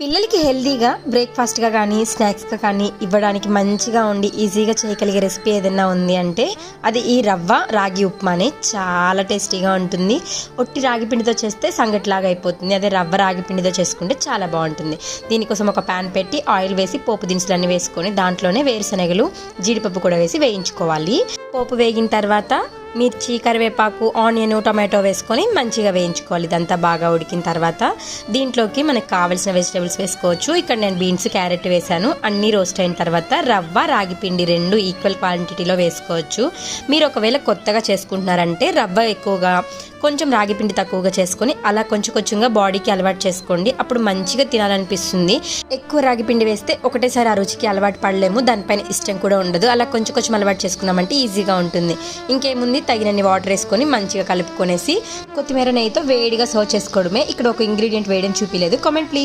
పిల్లలకి హెల్దీగా బ్రేక్ఫాస్ట్గా కానీ స్నాక్స్గా కానీ ఇవ్వడానికి మంచిగా ఉండి ఈజీగా చేయగలిగే రెసిపీ ఏదైనా ఉంది అంటే అది ఈ రవ్వ రాగి ఉప్మానే. చాలా టేస్టీగా ఉంటుంది. ఒట్టి రాగి పిండితో చేస్తే సంగటిలాగా అయిపోతుంది. అదే రవ్వ రాగి పిండితో చేసుకుంటే చాలా బాగుంటుంది. దీనికోసం ఒక ప్యాన్ పెట్టి ఆయిల్ వేసి పోపు దినుసులన్నీ వేసుకొని దాంట్లోనే వేరుశనగలు జీడిపప్పు కూడా వేసి వేయించుకోవాలి. పోపు వేగిన తర్వాత మిర్చి కరివేపాకు ఆనియన్ టొమాటో వేసుకొని మంచిగా వేయించుకోవాలి. ఇదంతా బాగా ఉడికిన తర్వాత దీంట్లోకి మనకు కావాల్సిన వెజిటేబుల్స్ వేసుకోవచ్చు. ఇక్కడ నేను బీన్స్ క్యారెట్ వేసాను అన్నీ రోస్ట్ అయిన తర్వాత రవ్వ రాగి పిండి రెండు ఈక్వల్ క్వాంటిటీలో వేసుకోవచ్చు. మీరు ఒకవేళ కొత్తగా చేసుకుంటున్నారంటే రవ్వ ఎక్కువగా కొంచెం రాగి పిండి తక్కువగా చేసుకొని అలా కొంచెం కొంచెంగా బాడీకి అలవాటు చేసుకోండి. అప్పుడు మంచిగా తినాలనిపిస్తుంది. ఎక్కువ రాగి పిండి వేస్తే ఒకటేసారి ఆ రుచికి అలవాటు పడలేము. దానిపైన ఇష్టం కూడా ఉండదు. అలా కొంచెం కొంచెం అలవాటు చేసుకున్నామంటే ఈజీగా ఉంటుంది. ఇంకేముంది? తగినన్ని వాటర్ వేసుకొని మంచిగా కలుపుకొనేసి కొత్తిమీర నెయ్యితో వేడిగా సర్వ్ చేసుకోవడమే. ఇక్కడ ఒక ఇంగ్రీడియంట్ వేయడం చూపించలేదు కామెంట్ ప్లీజ్.